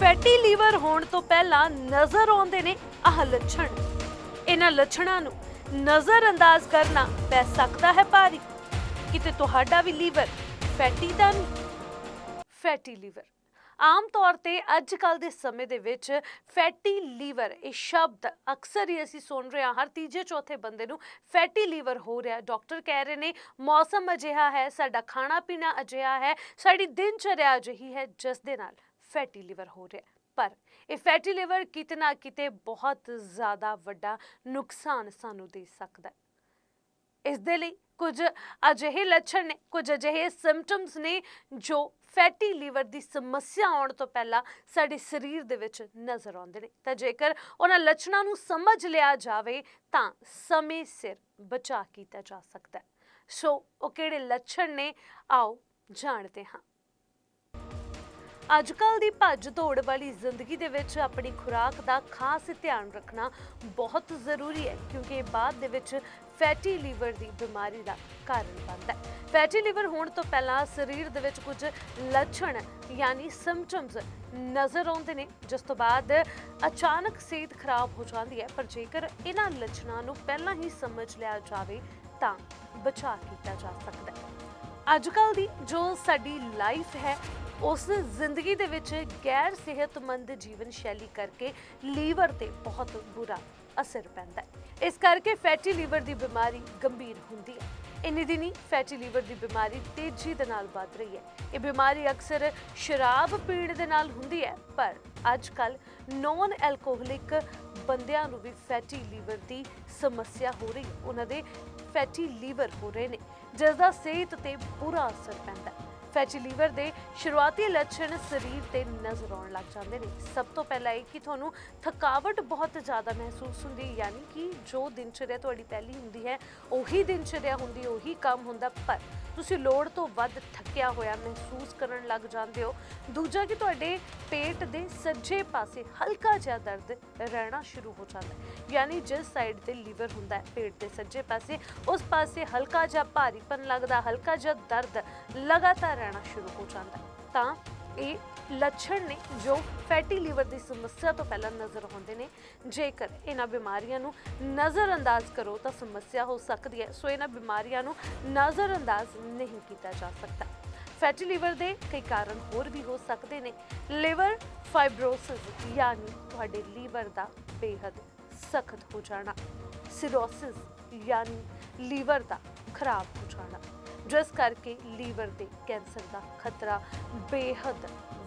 Fatty liver ਹੋਣ ਤੋਂ ਪਹਿਲਾਂ ਨਜ਼ਰ ਆਉਂਦੇ ਨੇ ਆਹ ਲੱਛਣ। ਇਹਨਾਂ ਲੱਛਣਾਂ ਨੂੰ ਨਜ਼ਰ ਅੰਦਾਜ਼ ਕਰਨਾ ਪੈ ਸਕਦਾ ਹੈ ਭਾਰੀ। ਕਿਤੇ ਤੁਹਾਡਾ ਵੀ ਲੀਵਰ ਫੈਟੀ ਤਾਂ ਨਹੀਂ। Fatty liver. ਆਮ ਤੌਰ ਤੇ ਅੱਜ ਕੱਲ ਦੇ ਸਮੇਂ ਦੇ ਵਿੱਚ ਫੈਟੀ ਲੀਵਰ, ਇਹ ਸ਼ਬਦ ਅਕਸਰ ਹੀ ਅਸੀਂ ਸੁਣ ਰਹੇ ਹਾਂ। ਹਰ ਤੀਜੇ, ਚੌਥੇ ਬੰਦੇ ਨੂੰ ਫੈਟੀ ਲੀਵਰ ਹੋ ਰਿਹਾ ਡਾਕਟਰ ਕਹਿ ਰਹੇ ਨੇ, ਮੌਸਮ ਅਜਿਹਾ ਹੈ, ਸਾਡਾ ਖਾਣਾ ਪੀਣਾ ਅਜਿਹਾ ਹੈ, ਸਾਡੀ ਦਿਨਚਰਿਆ ਅਜਿਹੀ ਹੈ, ਜਿਸ ਦੇ ਨਾਲ ਫੈਟੀ ਲੀਵਰ ਹੋ ਰਿਹਾ ਹੈ। ਪਰ ਇਹ ਫੈਟੀ ਲੀਵਰ ਕਿਤੇ ਨਾ ਕਿਤੇ ਬਹੁਤ ਜ਼ਿਆਦਾ ਵੱਡਾ ਨੁਕਸਾਨ ਸਾਨੂੰ ਦੇ ਸਕਦਾ ਹੈ। ਇਸ ਦੇ ਲਈ ਕੁਝ ਅਜਿਹੇ ਲੱਛਣ ਨੇ, ਕੁਝ ਅਜਿਹੇ ਸਿੰਪਟਮਸ ਨੇ ਜੋ ਫੈਟੀ ਲੀਵਰ ਦੀ ਸਮੱਸਿਆ ਆਉਣ ਤੋਂ ਪਹਿਲਾਂ ਸਾਡੇ ਸਰੀਰ ਦੇ ਵਿੱਚ ਨਜ਼ਰ ਆਉਂਦੇ ਨੇ। ਤਾਂ ਜੇਕਰ ਉਹਨਾਂ ਲੱਛਣਾਂ ਨੂੰ ਸਮਝ ਲਿਆ ਜਾਵੇ, ਤਾਂ ਸਮੇਂ ਸਿਰ ਬਚਾ ਕੀਤਾ ਜਾ ਸਕਦਾ ਸੋ ਉਹ ਕਿਹੜੇ ਲੱਛਣ ਨੇ, ਆਓ ਜਾਣਦੇ ਹਾਂ। ਅੱਜ ਕੱਲ ਦੀ ਭੱਜ ਦੌੜ ਵਾਲੀ ਜ਼ਿੰਦਗੀ ਦੇ ਵਿੱਚ ਆਪਣੀ ਖੁਰਾਕ ਦਾ ਖਾਸ ਧਿਆਨ ਰੱਖਣਾ ਬਹੁਤ ਜ਼ਰੂਰੀ ਹੈ, ਕਿਉਂਕਿ ਇਹ ਬਾਅਦ ਦੇ ਵਿੱਚ ਫੈਟੀ ਲੀਵਰ ਦੀ ਬਿਮਾਰੀ ਦਾ ਕਾਰਨ ਬਣਦਾ ਹੈ। ਫੈਟੀ ਲੀਵਰ ਹੋਣ ਤੋਂ ਪਹਿਲਾਂ ਸਰੀਰ ਦੇ ਵਿੱਚ ਕੁਝ ਲੱਛਣ, ਯਾਨੀ ਸਿੰਪਟਮਸ ਨਜ਼ਰ ਆਉਂਦੇ ਨੇ, ਜਿਸ ਤੋਂ ਬਾਅਦ ਅਚਾਨਕ ਸਿਹਤ ਖਰਾਬ ਹੋ ਜਾਂਦੀ ਹੈ, ਪਰ ਜੇਕਰ ਇਹਨਾਂ ਲੱਛਣਾਂ ਨੂੰ ਪਹਿਲਾਂ ਹੀ ਸਮਝ ਲਿਆ ਜਾਵੇ, ਤਾਂ ਬਚਾਅ ਕੀਤਾ ਜਾ ਸਕਦਾ ਹੈ। ਅੱਜ ਕੱਲ ਦੀ ਜੋ ਸਾਡੀ ਲਾਈਫ ਹੈ ਉਸ ਜ਼ਿੰਦਗੀ ਦੇ ਵਿੱਚ ਗੈਰ ਸਿਹਤਮੰਦ ਜੀਵਨ ਸ਼ੈਲੀ ਕਰਕੇ ਲੀਵਰ ਤੇ ਬਹੁਤ ਬੁਰਾ ਅਸਰ ਪੈਂਦਾ ਹੈ। ਇਸ ਕਰਕੇ ਫੈਟੀ ਲੀਵਰ ਦੀ ਬਿਮਾਰੀ ਗੰਭੀਰ ਹੁੰਦੀ ਹੈ। ਇੰਨੀ ਦਿਨੀ ਫੈਟੀ ਲੀਵਰ ਦੀ ਬਿਮਾਰੀ ਤੇਜ਼ੀ ਦੇ ਨਾਲ ਵੱਧ ਰਹੀ ਹੈ। ਇਹ ਬਿਮਾਰੀ ਅਕਸਰ ਸ਼ਰਾਬ ਪੀਣ ਦੇ ਨਾਲ ਹੁੰਦੀ ਹੈ, ਪਰ ਅੱਜ ਕੱਲ ਨੌਨ ਐਲਕੋਹਲਿਕ ਬੰਦਿਆਂ ਨੂੰ ਵੀ ਫੈਟੀ ਲੀਵਰ ਦੀ ਸਮੱਸਿਆ ਹੋ ਰਹੀ ਹੈ। ਉਹਨਾਂ ਦੇ ਫੈਟੀ ਲੀਵਰ ਹੋ ਰਹੇ ਨੇ, ਜਿਸ ਦਾ ਸਿਹਤ ਤੇ ਬੁਰਾ ਅਸਰ ਪੈਂਦਾ ਹੈ। ਫੈਟੀ ਲੀਵਰ ਦੇ ਸ਼ੁਰੂਆਤੀ ਲੱਛਣ ਸਰੀਰ ਤੇ ਨਜ਼ਰ ਆਉਣ ਲੱਗ ਜਾਂਦੇ ਨੇ। ਸਭ ਤੋਂ ਪਹਿਲਾਂ ਇਹ ਕਿ ਤੁਹਾਨੂੰ ਥਕਾਵਟ ਬਹੁਤ ਜ਼ਿਆਦਾ ਮਹਿਸੂਸ ਹੁੰਦੀ ਹੈ, ਯਾਨੀ ਕਿ ਜੋ ਦਿਨਚਰਿਆ ਤੁਹਾਡੀ ਪਹਿਲੀ ਹੁੰਦੀ ਹੈ, ਉਹੀ ਦਿਨਚਰਿਆ ਹੁੰਦੀ, ਉਹੀ ਕੰਮ ਹੁੰਦਾ, ਪਰ ਤੁਸੀਂ ਲੋੜ ਤੋਂ ਵੱਧ ਥੱਕਿਆ ਹੋਇਆ ਮਹਿਸੂਸ ਕਰਨ ਲੱਗ ਜਾਂਦੇ ਹੋ। ਦੂਜਾ ਕਿ ਤੁਹਾਡੇ ਪੇਟ ਦੇ ਸੱਜੇ ਪਾਸੇ ਹਲਕਾ ਜਿਹਾ ਦਰਦ ਰਹਿਣਾ ਸ਼ੁਰੂ ਹੋ ਜਾਂਦਾ ਹੈ। ਯਾਨੀ ਜਿਸ ਸਾਈਡ ਤੇ ਲੀਵਰ ਹੁੰਦਾ ਹੈ, ਪੇਟ ਦੇ ਸੱਜੇ ਪਾਸੇ, ਉਸ ਪਾਸੇ ਹਲਕਾ ਜਿਹਾ ਭਾਰੀਪਨ ਲੱਗਦਾ, ਹਲਕਾ ਜਿਹਾ ਦਰਦ ਲਗਾਤਾਰ ਰਹਿਣਾ ਸ਼ੁਰੂ ਹੋ ਜਾਂਦਾ ਤਾਂ ਇਹ ਲੱਛਣ ਨੇ ਜੋ ਫੈਟੀ ਲੀਵਰ ਦੀ ਸਮੱਸਿਆ ਤੋਂ ਪਹਿਲਾਂ ਨਜ਼ਰ ਆਉਂਦੇ ਨੇ। ਜੇਕਰ ਇਹਨਾਂ ਬਿਮਾਰੀਆਂ ਨੂੰ ਨਜ਼ਰਅੰਦਾਜ਼ ਕਰੋ ਤਾਂ ਸਮੱਸਿਆ ਹੋ ਸਕਦੀ ਹੈ। ਸੋ ਇਹਨਾਂ ਬਿਮਾਰੀਆਂ ਨੂੰ ਨਜ਼ਰਅੰਦਾਜ਼ ਨਹੀਂ ਕੀਤਾ ਜਾ ਸਕਦਾ। ਫੈਟੀ ਲੀਵਰ ਦੇ ਕਈ ਕਾਰਨ ਹੋਰ ਵੀ ਹੋ ਸਕਦੇ ਨੇ। ਲੀਵਰ ਫਾਈਬਰੋਸਿਸ ਯਾਨੀ ਤੁਹਾਡੇ ਲੀਵਰ ਦਾ ਬੇਹੱਦ ਸਖਤ ਹੋ ਜਾਣਾ। ਸਿਰੋਸਿਸ ਯਾਨੀ ਲੀਵਰ ਦਾ ਖਰਾਬ ਹੋ ਜਾਣਾ। ਜਿਸ ਕਰਕੇ ਲੀਵਰ ਦੇ ਕੈਂਸਰ ਦਾ ਖਤਰਾ ਬੇਹੱਦ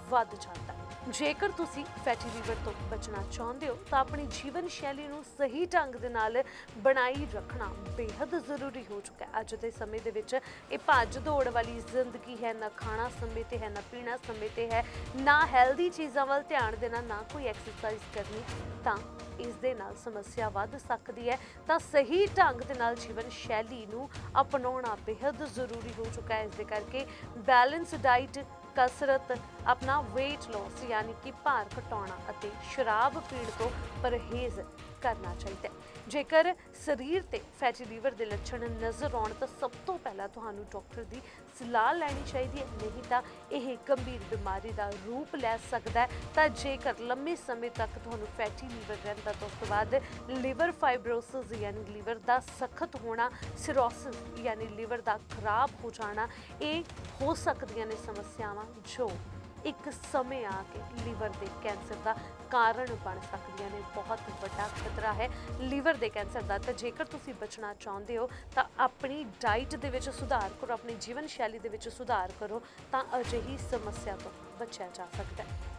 ਵੱਧ ਜਾਂਦਾ ਜੇਕਰ ਤੁਸੀਂ ਫੈਟੀ ਲੀਵਰ ਤੋਂ ਬਚਣਾ ਚਾਹੁੰਦੇ ਹੋ, ਤਾਂ ਆਪਣੀ ਜੀਵਨ ਸ਼ੈਲੀ ਨੂੰ ਸਹੀ ਢੰਗ ਦੇ ਨਾਲ ਬਣਾਈ ਰੱਖਣਾ ਬੇਹੱਦ ਜ਼ਰੂਰੀ ਹੋ ਚੁੱਕਾ ਹੈ। ਅੱਜ ਦੇ ਸਮੇਂ ਦੇ ਵਿੱਚ ਇਹ ਭੱਜ ਦੌੜ ਵਾਲੀ ਜ਼ਿੰਦਗੀ ਹੈ, ਨਾ ਖਾਣਾ ਸਮੇਂ ਤੇ ਹੈ, ਨਾ ਪੀਣਾ ਸਮੇਂ ਤੇ ਹੈ, ਨਾ ਹੈਲਦੀ ਚੀਜ਼ਾਂ ਵੱਲ ਧਿਆਨ ਦੇਣਾ, ਨਾ ਕੋਈ ਐਕਸਰਸਾਈਜ਼ ਕਰਨੀ, ਤਾਂ ਇਸ ਦੇ ਨਾਲ ਸਮੱਸਿਆ ਵੱਧ ਸਕਦੀ ਹੈ। ਤਾਂ ਸਹੀ ਢੰਗ ਦੇ ਨਾਲ ਜੀਵਨ ਸ਼ੈਲੀ ਨੂੰ ਅਪਣਾਉਣਾ ਬੇहद ਜ਼ਰੂਰੀ ਹੋ ਚੁੱਕਾ ਹੈ। ਇਸ ਦੇ ਕਰਕੇ ਬੈਲੈਂਸ ਡਾਈਟ ਕਸਰਤ ਆਪਣਾ weight loss ਯਾਨੀ ਕਿ ਭਾਰ ਘਟਾਉਣਾ ਅਤੇ ਸ਼ਰਾਬ ਪੀਣ ਤੋਂ ਪਰਹੇਜ਼। ਕਰਨਾ ਚਾਹੀਦਾ ਹੈ। ਜੇਕਰ ਸਰੀਰ ਤੇ ਫੈਟੀ ਲੀਵਰ ਦੇ ਲੱਛਣ ਨਜ਼ਰ ਆਉਣ ਤਾਂ ਸਭ ਤੋਂ ਪਹਿਲਾਂ ਤੁਹਾਨੂੰ ਡਾਕਟਰ ਦੀ ਸਲਾਹ ਲੈਣੀ ਚਾਹੀਦੀ ਹੈ। ਨਹੀਂ ਤਾਂ ਇਹ ਗੰਭੀਰ ਬਿਮਾਰੀ ਦਾ ਰੂਪ ਲੈ ਸਕਦਾ ਹੈ। ਤਾਂ ਜੇਕਰ ਲੰਮੇ ਸਮੇਂ ਤੱਕ ਤੁਹਾਨੂੰ ਫੈਟੀ ਲੀਵਰ ਰਹਿੰਦਾ ਤਾਂ ਉਸ ਤੋਂ ਬਾਅਦ ਲੀਵਰ ਫਾਈਬਰੋਸਿਸ ਯਾਨੀ ਲੀਵਰ ਦਾ ਸਖਤ ਹੋਣਾ ਸਿਰੋਸਿਸ ਯਾਨੀ ਲੀਵਰ ਦਾ ਖਰਾਬ ਹੋ ਜਾਣਾ, ਇਹ ਹੋ ਸਕਦੀਆਂ ਨੇ ਸਮੱਸਿਆਵਾਂ ਜੋ ਇੱਕ ਸਮੇਂ ਆ ਕੇ ਲੀਵਰ ਦੇ ਕੈਂਸਰ ਦਾ ਕਾਰਨ ਬਣ ਸਕਦੀਆਂ ਨੇ। ਬਹੁਤ ਵੱਡਾ ਖਤਰਾ ਹੈ ਲੀਵਰ ਦੇ ਕੈਂਸਰ ਦਾ। ਤਾਂ ਜੇਕਰ ਤੁਸੀਂ ਬਚਣਾ ਚਾਹੁੰਦੇ ਹੋ, ਤਾਂ ਆਪਣੀ ਡਾਈਟ ਦੇ ਵਿੱਚ ਸੁਧਾਰ ਕਰੋ, ਆਪਣੀ ਜੀਵਨ ਸ਼ੈਲੀ ਦੇ ਵਿੱਚ ਸੁਧਾਰ ਕਰੋ, ਤਾਂ ਅਜਿਹੀ ਸਮੱਸਿਆ ਤੋਂ ਬਚਿਆ ਜਾ ਸਕਦਾ ਹੈ।